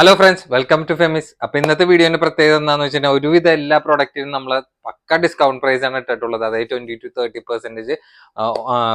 Hello friends welcome to Femis അപ്പൊ ഇന്നത്തെ വീഡിയോന്റെ പ്രത്യേകത എന്താണെന്ന് വെച്ചാൽ ഒരുവിധ എല്ലാ പ്രൊഡക്റ്റിനും നമ്മൾ പക്ക ഡിസ്കൗണ്ട് പ്രൈസ് ആണ് ഇട്ടിട്ടുള്ളത്. അതായത് twenty two thirty percentage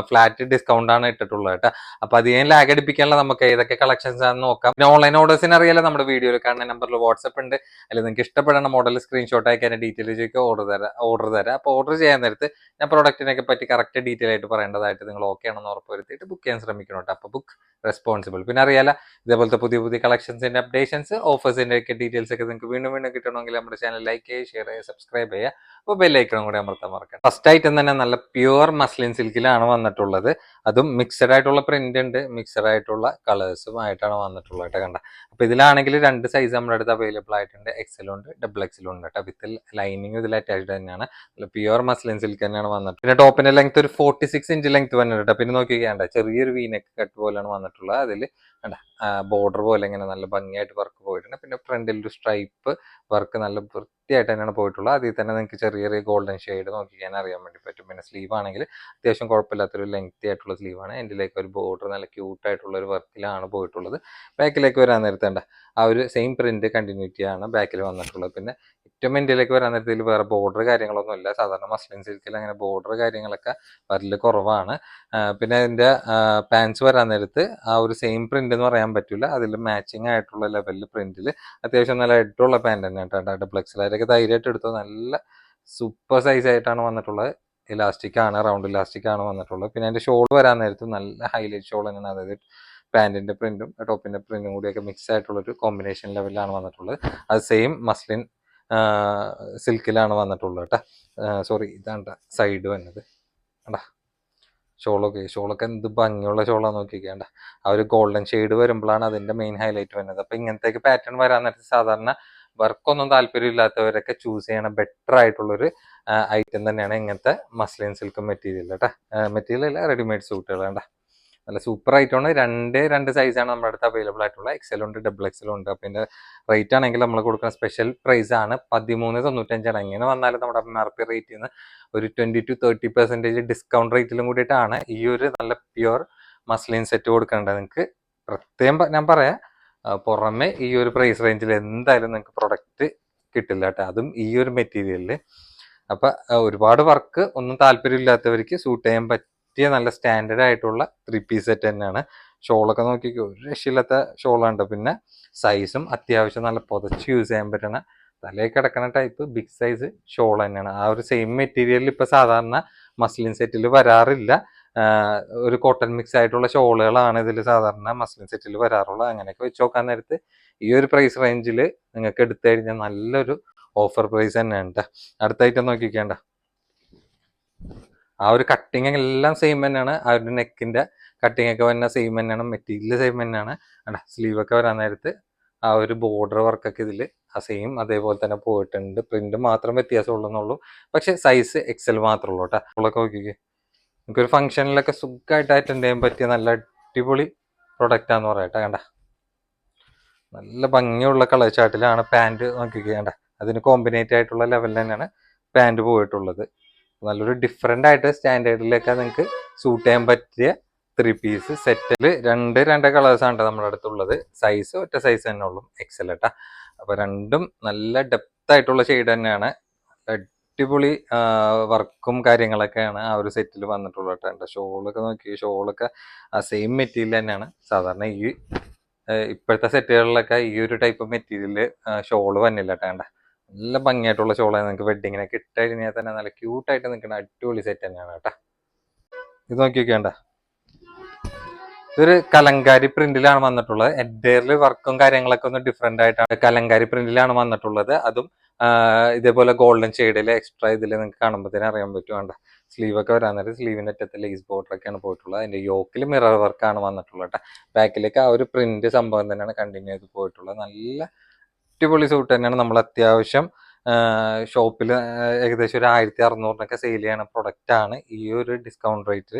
flat discount ആണ് ഇട്ടിട്ടുള്ളത് കേട്ടോ. അപ്പൊ അധികം ലാഗ് അടിപ്പിക്കാനുള്ള നമുക്ക് ഏതൊക്കെ കളക്ഷൻസ് ആണെന്ന് നോക്കാം. പിന്നെ ഓൺലൈൻ ഓർഡേഴ്സിന് അറിയാലോ നമ്മുടെ വീഡിയോയിൽ കാണുന്ന നമ്പറിൽ വാട്സ്ആപ്പ് ഉണ്ട്. അല്ലെങ്കിൽ നിങ്ങൾക്ക് ഇഷ്ടപ്പെടുന്ന മോഡൽ സ്ക്രീൻഷോട്ട് അയക്കാൻ ഡീറ്റെയിൽ ചോദിക്കുക ഓർഡർ തരാം ഓർഡർ തരാം. അപ്പോൾ ഓർഡർ ചെയ്യാൻ നേരത്ത് ഞാൻ പ്രോഡക്റ്റിനെ പറ്റി കറക്റ്റ് ഡീറ്റെയിൽ ആയിട്ട് പറയേണ്ടതായിട്ട് നിങ്ങൾ ഓക്കെ ആണെന്ന് ഉറപ്പ് വരുത്തിയിട്ട് ബുക്ക് ചെയ്യാൻ ശ്രമിക്കണം കേട്ടോ. അപ്പോൾ ബുക്ക് റെസ്പോൺസിബിൾ പിന്നെ അറിയാലോ ഇതേപോലത്തെ പുതിയ പുതിയ കളക്ഷൻസിന്റെ അപ്ഡേഷൻസ് ഓഫേഴ്സിന്റെ ഒക്കെ ഡീറ്റെയിൽസ് ഒക്കെ നിങ്ങൾക്ക് വീണ്ടും വീണ്ടും കിട്ടണമെങ്കിൽ നമ്മുടെ ചാനൽ ലൈക്ക് ചെയ്യുക ഷെയർ ചെയ്യുക സബ്സ്ക്രൈബ് ചെയ്യുക. അപ്പോൾ ബെല്ലൈക്കണം കൂടെ അമർത്താൻ മറക്കാം ഫസ്റ്റ് ഐറ്റം തന്നെ നല്ല പ്യുവർ മസ്ലിൻ സിൽക്കിലാണ് വന്നിട്ടുള്ളത്. അതും മിക്സഡ് ആയിട്ടുള്ള പ്രിന്റ് ഉണ്ട്. മിക്സഡ് ആയിട്ടുള്ള കളേഴ്സും ആയിട്ടാണ് വന്നിട്ടുള്ളത് കേട്ടോ കണ്ട. അപ്പോൾ ഇതിലാണെങ്കിൽ രണ്ട് സൈസ് നമ്മുടെ അടുത്ത് അവൈലബിൾ ആയിട്ടുണ്ട്. എക്സലും ഉണ്ട് ഡബിൾ എക്സലും ഉണ്ട് കേട്ടോ. വിത്ത് ലൈനിങ് ഇതിൽ അറ്റാച്ച്ഡ് തന്നെയാണ്. നല്ല പ്യുവർ മസ്ലിൻ സിൽക്ക് തന്നെയാണ് വന്നിട്ട് പിന്നെ ടോപ്പിന്റെ ലെങ്ത് ഒരു ഫോർട്ടി സിക്സ് ഇഞ്ച് ലെങ്ത് വന്നിട്ട് കേട്ടോ. പിന്നെ നോക്കിക്കേണ്ട ചെറിയൊരു വീനക്ക് കട്ട് പോലെയാണ് വന്നിട്ടുള്ളത്. അതിൽ ബോർഡർ പോലെ ഇങ്ങനെ നല്ല ഭംഗിയായിട്ട് വർക്ക് പോയിട്ടുണ്ട്. പിന്നെ ഫ്രണ്ടിൽ ഒരു സ്ട്രൈപ്പ് വർക്ക് നല്ല വൃത്തിയായിട്ട് തന്നെയാണ് പോയിട്ടുള്ളത്. അതിൽ തന്നെ നിങ്ങൾക്ക് ചെറിയ ചെറിയ ഗോൾഡൻ ഷെയ്ഡ് നോക്കിക്കാൻ അറിയാൻ വേണ്ടി പറ്റും. പിന്നെ സ്ലീവ് ആണെങ്കിൽ അത്യാവശ്യം കുഴപ്പമില്ലാത്തൊരു ലെങ്ത്തി ആയിട്ടുള്ള സ്ലീവാണ് എൻഡിലേക്ക് ഒരു ബോർഡർ നല്ല ക്യൂട്ട് ആയിട്ടുള്ള ഒരു വർക്കിലാണ് പോയിട്ടുള്ളത്. ബാക്കിലേക്ക് വരാൻ നേരത്തേണ്ട ആ ഒരു സെയിം പ്രിന്റ് കണ്ടിന്യൂറ്റി ആണ് ബാക്കിൽ വന്നിട്ടുള്ളത്. പിന്നെ ഏറ്റവും ഇന്ത്യയിലേക്ക് വരാൻ നേരത്തിൽ വേറെ ബോർഡർ കാര്യങ്ങളൊന്നും ഇല്ല. സാധാരണ മസ്ലിൻ സിൽക്കിൽ അങ്ങനെ ബോർഡർ കാര്യങ്ങളൊക്കെ വരൽ കുറവാണ്. പിന്നെ അതിന്റെ പാൻസ് വരാൻ നേരത്ത് ആ ഒരു സെയിം പ്രിന്റ് എന്ന് പറയാൻ പറ്റില്ല. അതിൽ മാച്ചിങ് ആയിട്ടുള്ള ലെവലിൽ പ്രിന്റിൽ അത്യാവശ്യം നല്ല ഹെഡുള്ള പാന്റ് തന്നെ ഡബിൾ ഡബിൾ എക്സലാരൊക്കെ ധൈര്യമായിട്ട് എടുത്തു നല്ല സൂപ്പർ സൈസ് ആയിട്ടാണ് വന്നിട്ടുള്ളത്. ഇലാസ്റ്റിക് ആണ് റൗണ്ട് ഇലാസ്റ്റിക് ആണ് വന്നിട്ടുള്ളത്. പിന്നെ അതിന്റെ ഷോൾ വരാൻ നേരത്ത് നല്ല ഹൈലൈറ്റ് ഷോൾ തന്നെയാണ് അതായത് പാന്റിന്റെ പ്രിന്റും ടോപ്പിന്റെ പ്രിന്റും കൂടിയൊക്കെ മിക്സ് ആയിട്ടുള്ളൊരു കോമ്പിനേഷൻ ലെവലിലാണ് വന്നിട്ടുള്ളത്. അത് സെയിം മസ്ലിൻ സിൽക്കിലാണ് വന്നിട്ടുള്ളത് കേട്ടോ. സോറി ഇതാണ് സൈഡ് വന്നത്. കേട്ടാ ഷോളൊക്കെ ഷോളൊക്കെ എന്ത് ഭംഗിയുള്ള ഷോളാണ് നോക്കിക്കേണ്ട ആ ഒരു ഗോൾഡൻ ഷെയ്ഡ് വരുമ്പോഴാണ് അതിന്റെ മെയിൻ ഹൈലൈറ്റ് വരുന്നത്. അപ്പം ഇങ്ങനത്തേക്ക് പാറ്റേൺ വരാൻ നേരത്തെ സാധാരണ വർക്കൊന്നും താല്പര്യമില്ലാത്തവരൊക്കെ ചൂസ് ചെയ്യണ. ബെറ്റർ ആയിട്ടുള്ളൊരു ഐറ്റം തന്നെയാണ് ഇങ്ങനത്തെ മസ്ലിൻ സിൽക്ക് മെറ്റീരിയൽ കേട്ടോ മെറ്റീരിയൽ അല്ല റെഡിമെയ്ഡ് സൂട്ടുകൾ വേണ്ട നല്ല സൂപ്പർ ആയിട്ടാണ് രണ്ട് രണ്ട് സൈസാണ് നമ്മുടെ അടുത്ത് അവൈലബിൾ ആയിട്ടുള്ള. എക്സൽ ഉണ്ട് ഡബിൾ എക്സൽ ഉണ്ട്. അപ്പം ഇതിന്റെ റേറ്റ് ആണെങ്കിൽ നമ്മൾ കൊടുക്കുന്ന സ്പെഷ്യൽ പ്രൈസ് ആണ് പതിമൂന്ന് തൊണ്ണൂറ്റഞ്ചാണ് ഇങ്ങനെ വന്നാലും നമ്മുടെ എം ആർ പി റേറ്റിൽ നിന്ന് ഒരു twenty two thirty percentage discount റേറ്റിലും കൂടിയിട്ടാണ് ഈ ഒരു നല്ല പ്യുവർ മസ്ലിൻ സെറ്റ് കൊടുക്കേണ്ടത്. നിങ്ങൾക്ക് പ്രത്യേകം ഞാൻ പറയാം പുറമെ ഈ ഒരു പ്രൈസ് റേഞ്ചിൽ എന്തായാലും നിങ്ങൾക്ക് പ്രൊഡക്റ്റ് കിട്ടില്ല കേട്ടോ. അതും ഈ ഒരു മെറ്റീരിയലിൽ അപ്പൊ ഒരുപാട് വർക്ക് ഒന്നും താല്പര്യമില്ലാത്തവർക്ക് സൂട്ട് ചെയ്യാൻ പറ്റിയ നല്ല സ്റ്റാൻഡേർഡ് ആയിട്ടുള്ള ത്രീ പീസ് സെറ്റ് തന്നെയാണ്. ഷോളൊക്കെ നോക്കിക്കോ ഒരു രക്ഷയില്ലാത്ത ഷോളുണ്ട്. പിന്നെ സൈസും അത്യാവശ്യം നല്ല പുതച്ച് യൂസ് ചെയ്യാൻ പറ്റണ തലയിൽ കിടക്കുന്ന ടൈപ്പ് ബിഗ് സൈസ് ഷോൾ തന്നെയാണ്. ആ ഒരു സെയിം മെറ്റീരിയലിൽ ഇപ്പൊ സാധാരണ മസ്ലിൻ സെറ്റിൽ വരാറില്ല. ഒരു കോട്ടൺ മിക്സ് ആയിട്ടുള്ള ഷോളുകളാണ് ഇതിൽ സാധാരണ മസ്ലിൻ സെറ്റിൽ വരാറുള്ളത് അങ്ങനെയൊക്കെ വെച്ച് നോക്കാൻ നേരത്ത് ഈ ഒരു പ്രൈസ് റേഞ്ചിൽ നിങ്ങൾക്ക് എടുത്തു കഴിഞ്ഞാൽ നല്ലൊരു ഓഫർ പ്രൈസ് തന്നെയാണ് കേട്ടോ അടുത്ത ഐറ്റം നോക്കിക്കേണ്ട. ആ ഒരു കട്ടിങ് എല്ലാം സെയിം തന്നെയാണ്. ആ ഒരു നെക്കിന്റെ കട്ടിങ് ഒക്കെ വരുന്ന സെയിം തന്നെയാണ്. മെറ്റീരിയൽ സെയിം തന്നെയാണ്. സ്ലീവ് ഒക്കെ വരാൻ നേരത്ത് ആ ഒരു ബോർഡർ വർക്കൊക്കെ ഇതിൽ ആ സെയിം അതേപോലെ തന്നെ പോയിട്ടുണ്ട്. പ്രിന്റ് മാത്രം വ്യത്യാസമുള്ളൂ പക്ഷെ സൈസ് എക്സൽ മാത്രമേ ഉള്ളൂ കേട്ടോ ഉള്ളൊക്കെ നോക്കിക്കേ. നമുക്കൊരു ഫംഗ്ഷനിലൊക്കെ സുഖമായിട്ട് അറ്റൻഡ് ചെയ്യാൻ പറ്റിയ നല്ല അടിപൊളി പ്രൊഡക്റ്റ് ആണെന്ന് പറയട്ടെ കണ്ട? നല്ല ഭംഗിയുള്ള കളർ ചാർട്ടിലാണ് പാന്റ് നോക്കിക്കേ കേണ്ട? അതിന് കോമ്പിനേറ്റ് ആയിട്ടുള്ള ലെവലിൽ തന്നെയാണ് പാന്റ് പോയിട്ടുള്ളത്. നല്ലൊരു ഡിഫറെന്റ് ആയിട്ട് സ്റ്റാൻഡേർഡിലൊക്കെ നിങ്ങൾക്ക് സൂട്ട് ചെയ്യാൻ പറ്റിയ ത്രീ പീസ് സെറ്റിൽ രണ്ട് രണ്ട് കളേഴ്സാണ് നമ്മുടെ അടുത്തുള്ളത്. സൈസ് ഒറ്റ സൈസ് തന്നെ ഉള്ളൂ എക്സൽ അപ്പോൾ രണ്ടും നല്ല ഡെപ്ത് ആയിട്ടുള്ള ഷെയ്ഡ് തന്നെയാണ്. അടിപൊളി വർക്കും കാര്യങ്ങളൊക്കെയാണ് ആ ഒരു സെറ്റിൽ വന്നിട്ടുള്ളത് കേട്ടോ. ഷോളൊക്കെ നോക്കി ഷോളൊക്കെ ആ സെയിം മെറ്റീരിയൽ തന്നെയാണ്. സാധാരണ ഈ ഇപ്പോഴത്തെ സെറ്റുകളിലൊക്കെ ഈ ഒരു ടൈപ്പ് മെറ്റീരിയൽ ഷോൾ വന്നില്ല കേട്ടോ കണ്ട. നല്ല ഭംഗിയായിട്ടുള്ള ഷോളാണ്. നിങ്ങൾക്ക് വെഡിങ്ങിനൊക്കെ ഇട്ട് കഴിഞ്ഞാൽ തന്നെ നല്ല ക്യൂട്ടായിട്ട് നിൽക്കുന്ന അടിപൊളി സെറ്റ് തന്നെയാണ് കേട്ടോ. ഇത് നോക്കി നോക്കിയാണ്ട ഇതൊരു കലങ്കാരി പ്രിന്റിലാണ് വന്നിട്ടുള്ളത്. എഡ്ഡേറിൽ വർക്കും കാര്യങ്ങളൊക്കെ ഒന്ന് ഡിഫറെന്റ് ആയിട്ടാണ്. കലങ്കാരി പ്രിന്റിലാണ് വന്നിട്ടുള്ളത്. അതും ഇതേപോലെ ഗോൾഡൻ ഷെയ്ഡിൽ എക്സ്ട്രാ ഇതിൽ നിങ്ങൾക്ക് കാണുമ്പോൾ തന്നെ അറിയാൻ പറ്റും. വേണ്ട സ്ലീവ് ഒക്കെ വരാൻ നേരം സ്ലീവിന്റെ അറ്റത്ത് ലേസ് ബോർഡർ ഒക്കെയാണ് പോയിട്ടുള്ളത്. അതിന്റെ യോക്കിൽ മിറർ വർക്കാണ് വന്നിട്ടുള്ളത് കേട്ടോ. ബാക്കിലേക്ക് ആ ഒരു പ്രിന്റ് സംഭവം തന്നെയാണ് കണ്ടിന്യൂ ചെയ്ത് പോയിട്ടുള്ളത്. നല്ല അടിപൊളി സൂട്ട് തന്നെയാണ് നമ്മൾ അത്യാവശ്യം ഷോപ്പിൽ ഏകദേശം ഒരു ആയിരത്തി അറുന്നൂറിനൊക്കെ സെയിൽ ചെയ്യണ പ്രൊഡക്റ്റ് ആണ് ഈ ഒരു ഡിസ്കൗണ്ട് റേറ്റിൽ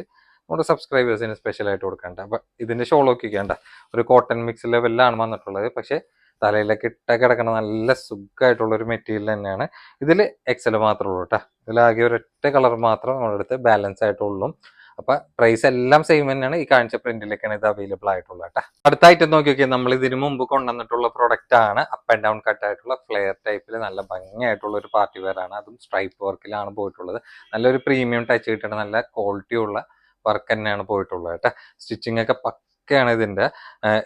നമ്മുടെ സബ്സ്ക്രൈബേഴ്സിന് സ്പെഷ്യലായിട്ട് കൊടുക്കേണ്ട. അപ്പം ഇതിന്റെ ഷോൾ നോക്കിക്കേണ്ട ഒരു കോട്ടൺ മിക്സ് ലെവലിലാണ് വന്നിട്ടുള്ളത്. പക്ഷെ തലയിലൊക്കെ ഇട്ട കിടക്കണ നല്ല സുഖമായിട്ടുള്ള ഒരു മെറ്റീരിയൽ തന്നെയാണ്. ഇതിൽ എക്സൽ മാത്രമേ ഉള്ളൂ കേട്ടോ ഇതിലാകെ ഒരൊറ്റ കളർ മാത്രം നമ്മുടെ അടുത്ത് ബാലൻസ് ആയിട്ടുള്ളൂ. അപ്പൊ പ്രൈസ് എല്ലാം സെയിം തന്നെയാണ്. ഈ കാണിച്ച പ്രിന്റിലേക്കാണ് ഇത് അവൈലബിൾ ആയിട്ടുള്ളത് കേട്ടോ അടുത്തായിട്ട് നോക്കി നോക്കിയാൽ നമ്മൾ ഇതിന് മുമ്പ് കൊണ്ടുവന്നിട്ടുള്ള പ്രൊഡക്റ്റ് ആണ്. അപ്പ് ആൻഡ് ഡൗൺ കട്ട് ആയിട്ടുള്ള ഫ്ലെയർ ടൈപ്പിൽ നല്ല ഭംഗിയായിട്ടുള്ള ഒരു പാർട്ടി വെയർ ആണ്. അതും സ്ട്രൈപ്പ് വർക്കിലാണ് പോയിട്ടുള്ളത്. നല്ലൊരു പ്രീമിയം ടച്ച് കിട്ടുന്ന നല്ല ക്വാളിറ്റി ഉള്ള വർക്ക് തന്നെയാണ് പോയിട്ടുള്ളത് കേട്ടോ സ്റ്റിച്ചിങ് ഒക്കെ ഇതിന്റെ. ഇതിന്റെ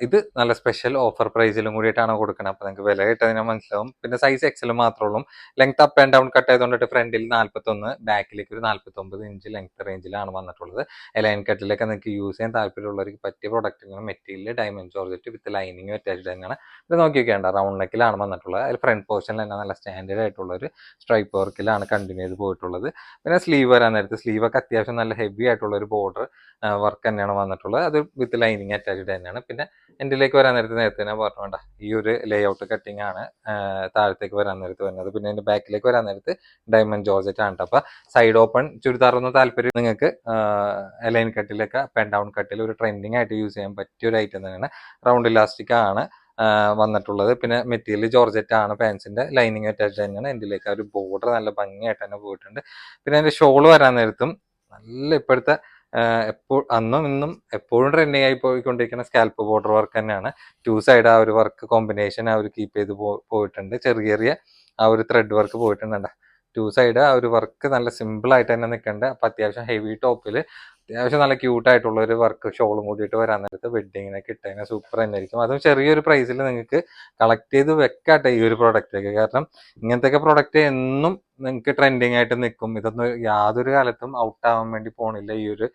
ഇത് നല്ല സ്പെഷ്യൽ ഓഫർ പ്രൈസിലും കൂടിയിട്ടാണ് കൊടുക്കുന്നത് അപ്പൊ നിങ്ങൾക്ക് വില കിട്ടതിന് മനസ്സിലാവും. പിന്നെ സൈസ് എക്സൽ മാത്രമേ ഉള്ളൂ. Length up and down cut ആയതുകൊണ്ടിട്ട് ഫ്രണ്ടിൽ നാൽപ്പത്തൊന്ന് ബാക്കിലേക്ക് ഒരു നാൽപ്പത്തൊമ്പത് ഇഞ്ച് ലെങ്ത് റേഞ്ചിലാണ് വന്നിട്ടുള്ളത്. ലൈൻ കട്ടിലൊക്കെ നിങ്ങൾക്ക് യൂസ് ചെയ്യാൻ താല്പര്യമുള്ളവർക്ക് പറ്റിയ പ്രൊഡക്റ്റുകൾ material diamond georgette with lining attached തന്നെയാണ്. ഇത് നോക്കി വെക്കേണ്ട റൗണ്ട് നെക്കിലാണ് വന്നിട്ടുള്ളത്. അതിൽ ഫ്രണ്ട് പോർഷനിൽ തന്നെ നല്ല സ്റ്റാൻഡേർഡ് ആയിട്ടുള്ള ഒരു സ്ട്രൈപ്പ് വർക്കിലാണ് കണ്ടിന്യൂ ചെയ്ത് പോയിട്ടുള്ളത്. പിന്നെ സ്ലീവ് വരാൻ നേരത്ത് സ്ലീവ് ഒക്കെ അത്യാവശ്യം നല്ല ഹെവി ആയിട്ടുള്ള ഒരു ബോർഡർ വർക്ക് തന്നെയാണ് വന്നിട്ടുള്ളത്. അത് വിത്ത് ലൈനിങ് അറ്റാച്ച്ഡ് തന്നെയാണ്. പിന്നെ എന്റെലേക്ക് വരാൻ നേരത്തെ നേരത്തെ ഞാൻ പറഞ്ഞു വേണ്ട ഈ ഒരു ലേ ഔട്ട് കട്ടിങ് ആണ് താഴത്തേക്ക് വരാൻ നേരത്ത് വരുന്നത്. പിന്നെ എന്റെ ബാക്കിലേക്ക് വരാൻ നേരത്ത് ഡയമണ്ട് ജോർജറ്റ് ആണ് അപ്പോൾ അപ്പൊ സൈഡ് ഓപ്പൺ ചുരിദാറൊന്നും താല്പര്യം നിങ്ങൾക്ക് ലൈൻ കട്ടിലൊക്കെ ആൻഡ് ഡൗൺ കട്ടിൽ ഒരു ട്രെൻഡിങ് ആയിട്ട് യൂസ് ചെയ്യാൻ പറ്റിയ ഒരു ഐറ്റം തന്നെയാണ്. റൗണ്ട് ഇലാസ്റ്റിക് ആണ് വന്നിട്ടുള്ളത്. പിന്നെ മെറ്റീരിയൽ ജോർജറ്റ് ആണ് പാൻസിന്റെ ലൈനിങ് അറ്റാച്ച് തന്നെയാണ്. എന്റെലേക്ക് ആ ഒരു ബോർഡർ നല്ല ഭംഗിയായിട്ട് തന്നെ പോയിട്ടുണ്ട്. പിന്നെ അതിന്റെ ഷോൾ വരാൻ നേരത്തും നല്ല ഇപ്പോഴത്തെ എപ്പോൾ അന്നും ഇന്നും എപ്പോഴും ട്രെൻഡിങ് ആയി പോയിക്കൊണ്ടിരിക്കുന്ന സ്കാൽപ്പ് ബോർഡർ വർക്ക് തന്നെയാണ്. ടു സൈഡ് ആ ഒരു വർക്ക് കോമ്പിനേഷൻ ആ ഒരു കീപ്പ് ചെയ്ത് പോയിട്ടുണ്ട്. ചെറിയ ചെറിയ ആ ഒരു ത്രെഡ് വർക്ക് പോയിട്ടുണ്ട് ടു സൈഡ് ആ ഒരു വർക്ക് നല്ല സിമ്പിൾ ആയിട്ട് തന്നെ നിൽക്കുന്നുണ്ട് അപ്പൊ അത്യാവശ്യം ഹെവി ടോപ്പിൽ അത്യാവശ്യം നല്ല ക്യൂട്ട് ആയിട്ടുള്ള ഒരു വർക്ക് ഷോളും കൂടിയിട്ട് വരാൻ നേരത്ത് വെഡിങ്ങിനൊക്കെ ഇട്ടതിന് സൂപ്പർ തന്നെ ആയിരിക്കും അതും ചെറിയൊരു പ്രൈസിൽ നിങ്ങൾക്ക് കളക്ട് ചെയ്ത് വെക്കാട്ടെ ഈ ഒരു പ്രൊഡക്റ്റൊക്കെ കാരണം ഇങ്ങനത്തെ പ്രോഡക്റ്റ് എന്നും നിങ്ങൾക്ക് ട്രെൻഡിങ് ആയിട്ട് നിൽക്കും ഇതൊന്നും യാതൊരു കാലത്തും ഔട്ട് ആവാൻ വേണ്ടി പോണില്ല ഈ ഒരു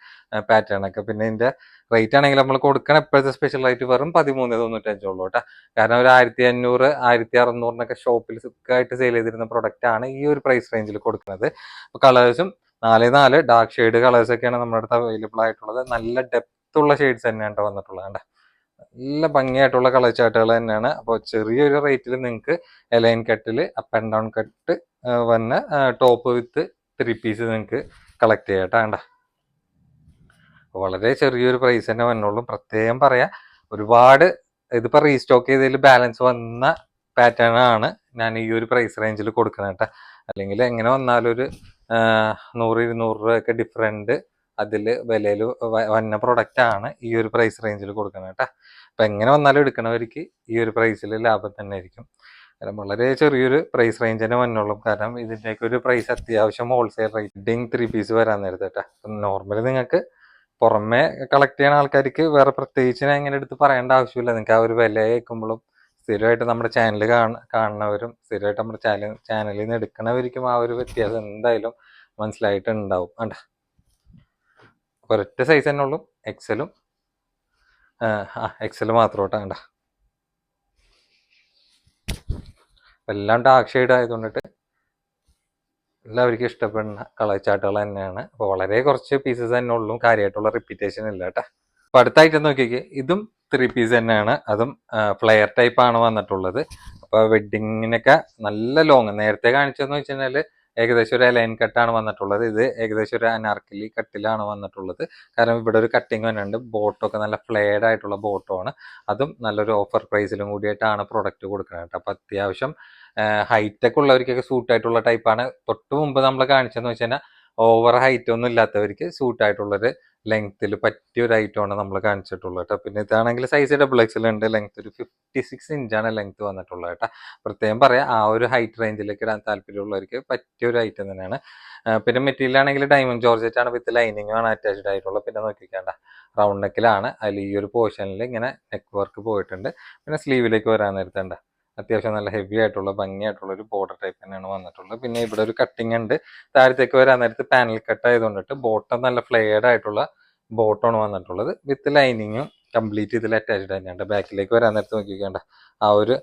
പാറ്റേൺ ഒക്കെ. പിന്നെ ഇതിന്റെ റേറ്റ് ആണെങ്കിൽ നമ്മൾ കൊടുക്കണ എപ്പോഴത്തെ സ്പെഷ്യൽ റേറ്റ് വെറും പതിമൂന്ന് തൊണ്ണൂറ്റഞ്ചുള്ളൂ കേട്ടോ കാരണം ഒരു ആയിരത്തി അഞ്ഞൂറ് ആയിരത്തി അറുന്നൂറിനൊക്കെ ഷോപ്പിൽ സുഖമായിട്ട് സെയിൽ ചെയ്തിരുന്ന പ്രൊഡക്റ്റ് ആണ് ഈ ഒരു പ്രൈസ് റേഞ്ചിൽ കൊടുക്കുന്നത്. അപ്പോൾ കളേഴ്സും നാല് നാല് ഡാർക്ക് ഷെയ്ഡ് കളേഴ്സ് ഒക്കെയാണ് നമ്മുടെ അടുത്ത് അവൈലബിൾ ആയിട്ടുള്ളത്. നല്ല ഡെപ്ത് ഉള്ള ഷെയ്ഡ്സ് തന്നെയാണ് ട്ടോ വന്നിട്ടുള്ളത് കണ്ടോ? നല്ല ഭംഗിയായിട്ടുള്ള കളർ ചാർട്ടുകൾ തന്നെയാണ്. അപ്പോൾ ചെറിയൊരു റേറ്റിൽ നിങ്ങൾക്ക് എലൈൻ കട്ടിൽ അപ്പ് ആൻഡ് ഡൗൺ കട്ട് വന്ന ടോപ്പ് വിത്ത് ത്രീ പീസ് നിങ്ങൾക്ക് കളക്ട് ചെയ്യാം കേട്ടോ വളരെ ചെറിയൊരു പ്രൈസ് തന്നെ വന്നുള്ളൂ പ്രത്യേകം പറയാം ഒരുപാട് ഇതിപ്പോൾ റീസ്റ്റോക്ക് ചെയ്തതിൽ ബാലൻസ് വന്ന പാറ്റേൺ ആണ് ഞാൻ ഈ ഒരു പ്രൈസ് റേഞ്ചിൽ കൊടുക്കുന്നത് കേട്ടോ. അല്ലെങ്കിൽ എങ്ങനെ വന്നാലും ഒരു നൂറ് ഇരുന്നൂറ് രൂപയൊക്കെ ഡിഫറെന്റ് അതിൽ വിലയിൽ വന്ന പ്രൊഡക്റ്റ് ആണ് ഈ ഒരു പ്രൈസ് റേഞ്ചിൽ കൊടുക്കുന്നത് കേട്ടോ. അപ്പം എങ്ങനെ വന്നാലും എടുക്കുന്നവർക്ക് ഈ ഒരു പ്രൈസിൽ ലാഭം തന്നെ ആയിരിക്കും. കാരണം വളരെ ചെറിയൊരു പ്രൈസ് റേഞ്ച് തന്നെ വന്നോളും. കാരണം ഇതിന്റെയൊക്കെ ഒരു പ്രൈസ് അത്യാവശ്യം ഹോൾസെയിൽ റേറ്റിംഗ് ത്രീ പീസ് വരാൻ നേരത്തെ കേട്ടോ. നോർമലി നിങ്ങൾക്ക് പുറമെ കളക്ട് ചെയ്യുന്ന ആൾക്കാർക്ക് വേറെ പ്രത്യേകിച്ച് ഞാൻ ഇങ്ങനെ എടുത്ത് പറയേണ്ട ആവശ്യമില്ല. നിങ്ങൾക്ക് ആ ഒരു വില കേൾക്കുമ്പോഴും സ്ഥിരമായിട്ട് നമ്മുടെ ചാനൽ കാണുന്നവരും സ്ഥിരമായിട്ട് നമ്മുടെ ചാനൽ ചാനലിൽ നിന്ന് എടുക്കുന്നവർക്കും ആ ഒരു വ്യത്യാസം എന്തായാലും മനസ്സിലായിട്ടുണ്ടാവും. കണ്ട ഒരൊറ്റ സൈസ് തന്നെ ഉള്ളൂ. എക്സലും ആ എക്സൽ മാത്രം കേട്ടോ കണ്ട? എല്ലാം ഡാർക്ക് ഷെയ്ഡ് ആയതുകൊണ്ടിട്ട് എല്ലാവർക്കും ഇഷ്ടപ്പെടുന്ന കളർ ചാർട്ടുകൾ തന്നെയാണ്. അപ്പോൾ വളരെ കുറച്ച് പീസസ് തന്നെ ഉള്ളൂ. കാര്യമായിട്ടുള്ള റിപ്പീറ്റേഷൻ ഇല്ല കേട്ടോ. അപ്പോൾ അടുത്തായിട്ട് നോക്കിക്കേ. ഇതും ത്രീ പീസ് തന്നെയാണ്. അതും ഫ്ലെയർ ടൈപ്പ് ആണ് വന്നിട്ടുള്ളത്. അപ്പോൾ വെഡിങ്ങിനൊക്കെ നല്ല ലോങ് നേരത്തെ കാണിച്ചതെന്ന് വെച്ച് കഴിഞ്ഞാൽ ഏകദേശം ഒരു ലൈൻ കട്ടാണ് വന്നിട്ടുള്ളത്. ഇത് ഏകദേശം ഒരു അനാർക്കലി കട്ടിലാണ് വന്നിട്ടുള്ളത്. കാരണം ഇവിടെ ഒരു കട്ടിങ് വന്നിട്ടുണ്ട്. ബോട്ടൊക്കെ നല്ല ഫ്ലെയർഡ് ആയിട്ടുള്ള ബോട്ടോ ആണ്. അതും നല്ലൊരു ഓഫർ പ്രൈസിലും കൂടിയിട്ടാണ് പ്രൊഡക്റ്റ് കൊടുക്കുന്നത് കേട്ടോ. അപ്പോൾ അത്യാവശ്യം ഹൈറ്റ് ഒക്കെ ഉള്ളവർക്കൊക്കെ സൂട്ട് ആയിട്ടുള്ള ടൈപ്പാണ് തൊട്ട് മുമ്പ് നമ്മൾ കാണിച്ചതെന്ന് വെച്ച് ഓവർ ഹൈറ്റ് ഒന്നും ഇല്ലാത്തവർക്ക് സൂട്ട് ആയിട്ടുള്ളൊരു ലെങ്ത്തിൽ പറ്റിയ ഒരു ഐറ്റം ആണ് നമ്മൾ കാണിച്ചിട്ടുള്ളത് കേട്ടോ. പിന്നെ ഇതാണെങ്കിൽ സൈസ് ഡബിൾ എക്സൽ ഉണ്ട്. ലെങ്ത് ഒരു ഫിഫ്റ്റി സിക്സ് ഇഞ്ചാണ് ലെങ്ത് വന്നിട്ടുള്ളത് കേട്ടോ. പ്രത്യേകം പറയാം ആ ഒരു ഹൈറ്റ് റേഞ്ചിലേക്ക് ഇടാൻ താല്പര്യമുള്ളവർക്ക് പറ്റിയ ഒരു ഐറ്റം തന്നെയാണ് പിന്നെ മെറ്റീരിയൽ ആണെങ്കിൽ ഡയമണ്ട് ജോർജറ്റ് ആണ് വിത്ത് ലൈനിങ് ആണ് അറ്റാച്ച്ഡ് ആയിട്ടുള്ളത്. പിന്നെ നോക്കിക്കേണ്ട റൗണ്ട് നെക്കിലാണ് അതിൽ ഈ ഒരു പോർഷനിൽ ഇങ്ങനെ നെക്ക് വർക്ക് പോയിട്ടുണ്ട്. പിന്നെ സ്ലീവിലേക്ക് വരാൻ നേരത്തേണ്ട അത്യാവശ്യം നല്ല ഹെവി ആയിട്ടുള്ള ഭംഗിയായിട്ടുള്ള ഒരു ബോർഡർ ടൈപ്പ് തന്നെയാണ് വന്നിട്ടുള്ളത്. പിന്നെ ഇവിടെ ഒരു കട്ടിങ് ഉണ്ട്. താഴത്തേക്ക് വരാൻ നേരത്ത് പാനൽ കട്ട് ആയതുകൊണ്ടിട്ട് ബോട്ടം നല്ല ഫ്ലെയർഡ് ആയിട്ടുള്ള ബോട്ടമാണ് വന്നിട്ടുള്ളത്. വിത്ത് ലൈനിങ്ങും കംപ്ലീറ്റ് ഇതിൽ അറ്റാച്ച്ഡ് തന്നെയാണ്. ബാക്കിലേക്ക് വരാൻ നേരത്ത് നോക്കിക്കേണ്ട. ആ ഒരു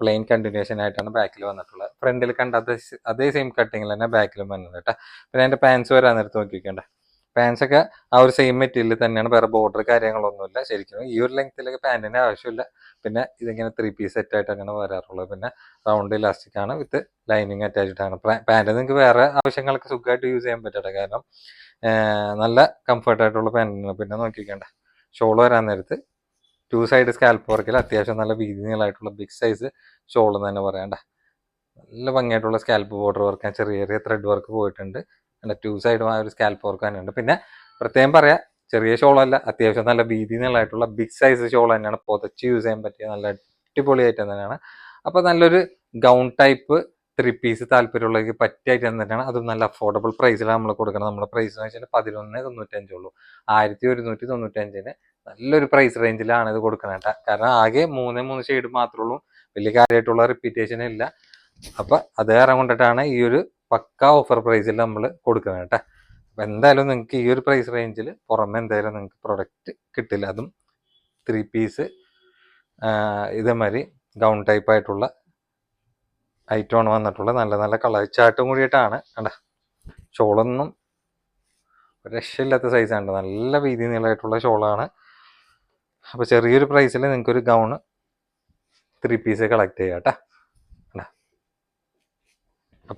പ്ലെയിൻ കണ്ടിന്യൂഷൻ ആയിട്ടാണ് ബാക്കിൽ വന്നിട്ടുള്ളത്. ഫ്രണ്ടിൽ കണ്ട അതേ അതേ സെയിം കട്ടിങ്ങിൽ തന്നെ ബാക്കിലും വന്നത് കേട്ടോ പിന്നെ അതിന്റെ പാൻസ് വരാൻ നേരത്ത് നോക്കിക്കേണ്ട. പാൻസ് ഒക്കെ ആ ഒരു സെയിം മെറ്റീരിയൽ തന്നെയാണ്. വേറെ ബോർഡർ കാര്യങ്ങളൊന്നുമില്ല. ശരിക്കും ഈ ഒരു ലെങ്ത്തിലൊക്കെ പാന്റിന്റെ ആവശ്യമില്ല. പിന്നെ ഇതിങ്ങനെ ത്രീ പീസ് സെറ്റ് ആയിട്ട് അങ്ങനെ വരാറുള്ളത്. പിന്നെ റൗണ്ട് ഇലാസ്റ്റിക് ആണ് വിത്ത് ലൈനിങ് അറ്റാച്ച്ഡ് ആണ്. പാന്റ് നിങ്ങൾക്ക് വേറെ ആവശ്യങ്ങൾക്ക് സുഖമായിട്ട് യൂസ് ചെയ്യാൻ പറ്റട്ടെ. കാരണം നല്ല കംഫർട്ട് ആയിട്ടുള്ള പാന്റാണ് പിന്നെ നോക്കിക്കേണ്ട. ഷോൾ വരാൻ നേരത്ത് ടു സൈഡ് സ്കാൽപ്പ് വർക്കിൽ അത്യാവശ്യം നല്ല വീതി നീളമായിട്ടുള്ള ബിഗ് സൈസ് ഷോൾ എന്ന് തന്നെ പറയണ്ട. നല്ല ഭംഗിയായിട്ടുള്ള സ്കാൽപ്പ് ബോർഡർ വർക്ക് ചെറിയ ചെറിയ ത്രെഡ് വർക്ക് പോയിട്ടുണ്ട്. പിന്നെ ടു സൈഡും ആ ഒരു സ്കാൽപ്പ് വർക്ക് തന്നെയുണ്ട് പിന്നെ പ്രത്യേകം പറയാം ചെറിയ ഷോളല്ല അത്യാവശ്യം നല്ല വീതി നല്ലതായിട്ടുള്ള ബിഗ് സൈസ് ഷോൾ തന്നെയാണ്. പുതച്ച് യൂസ് ചെയ്യാൻ പറ്റിയ നല്ല അടിപൊളി ഐറ്റം തന്നെയാണ്. അപ്പൊ നല്ലൊരു ഗൗൺ ടൈപ്പ് ത്രീ പീസ് താല്പര്യമുള്ളവർക്ക് പറ്റിയ ഐറ്റം തന്നെയാണ്. അതും നല്ല അഫോർഡബിൾ പ്രൈസിലാണ് നമ്മൾ കൊടുക്കുന്നത്. നമ്മുടെ പ്രൈസ് എന്ന് വെച്ചാൽ പതിനൊന്ന് തൊണ്ണൂറ്റഞ്ചുള്ളൂ ആയിരത്തി ഒരുന്നൂറ്റി തൊണ്ണൂറ്റഞ്ചിന് നല്ലൊരു പ്രൈസ് റേഞ്ചിലാണ് ഇത് കൊടുക്കുന്നത് കേട്ടോ. കാരണം ആകെ മൂന്ന് മൂന്ന് ഷെയ്ഡ് മാത്രമേ ഉള്ളൂ. വലിയ കാര്യമായിട്ടുള്ള റിപ്പീറ്റേഷൻ ഇല്ല. അപ്പൊ അത് കാരണം കൊണ്ടിട്ടാണ് ഈ ഒരു പക്ക ഓഫർ പ്രൈസിൽ നമ്മൾ കൊടുക്കുന്നത് കേട്ടോ. അപ്പം എന്തായാലും നിങ്ങൾക്ക് ഈ ഒരു പ്രൈസ് റേഞ്ചിൽ പുറമെ എന്തായാലും നിങ്ങൾക്ക് പ്രൊഡക്റ്റ് കിട്ടില്ല. അതും ത്രീ പീസ് ഇതേമാതിരി ഗൗൺ ടൈപ്പ് ആയിട്ടുള്ള ഐറ്റമാണ് വന്നിട്ടുള്ളത്. നല്ല നല്ല കളർ ചാട്ടും കൂടിയിട്ടാണ് കണ്ട. ഷോളൊന്നും രക്ഷയില്ലാത്ത സൈസാണ് നല്ല വീതി നീളമായിട്ടുള്ള ഷോളാണ്. അപ്പോൾ ചെറിയൊരു പ്രൈസിൽ നിങ്ങൾക്കൊരു ഗൗണ് ത്രീ പീസ് കളക്ട് ചെയ്യാം കേട്ടോ. അപ്പോൾ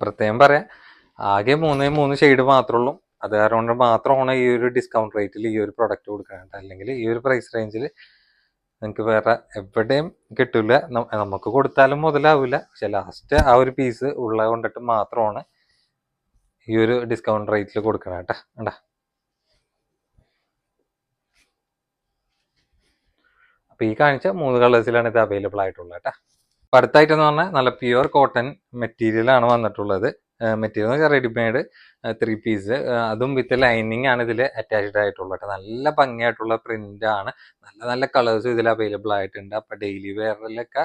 പ്രത്യേകം പറയാം. ആകെ മൂന്നേ മൂന്ന് ഷെയ്ഡ് മാത്രമേ ഉള്ളൂ. അത് കാരണം മാത്രമാണ് ഈ ഒരു ഡിസ്കൗണ്ട് റേറ്റിൽ ഈ ഒരു പ്രൊഡക്റ്റ് കൊടുക്കുന്നത് അല്ലെങ്കിൽ ഈ ഒരു പ്രൈസ് റേഞ്ചിൽ നിങ്ങൾക്ക് വേറെ എവിടെയും കിട്ടില്ല നമുക്ക് കൊടുത്താലും മുതലാവില്ല പക്ഷെ ലാസ്റ്റ് ആ ഒരു പീസ് ഉള്ളത് കൊണ്ടിട്ട് മാത്രമാണ് ഈ ഒരു ഡിസ്കൗണ്ട് റേറ്റിൽ കൊടുക്കണം കേട്ടോ. കണ്ടാ? അപ്പൊ ഈ കാണിച്ച മൂന്ന് കളേഴ്സിലാണ് ഇത് അവൈലബിൾ ആയിട്ടുള്ളത് കേട്ടോ. എന്ന് പറഞ്ഞാൽ നല്ല പ്യുവർ കോട്ടൺ മെറ്റീരിയലാണ് വന്നിട്ടുള്ളത്. മെറ്റീരിയൽ എന്ന് വെച്ചാൽ റെഡിമെയ്ഡ് ത്രീ പീസ് അതും വിത്ത് ലൈനിങ് ആണ് ഇതിൽ അറ്റാച്ച്ഡ് ആയിട്ടുള്ളത് നല്ല ഭംഗിയായിട്ടുള്ള പ്രിന്റ് ആണ്. നല്ല നല്ല കളേഴ്സ് ഇതിൽ അവൈലബിൾ ആയിട്ടുണ്ട്. അപ്പൊ ഡെയിലി വെയറിലൊക്കെ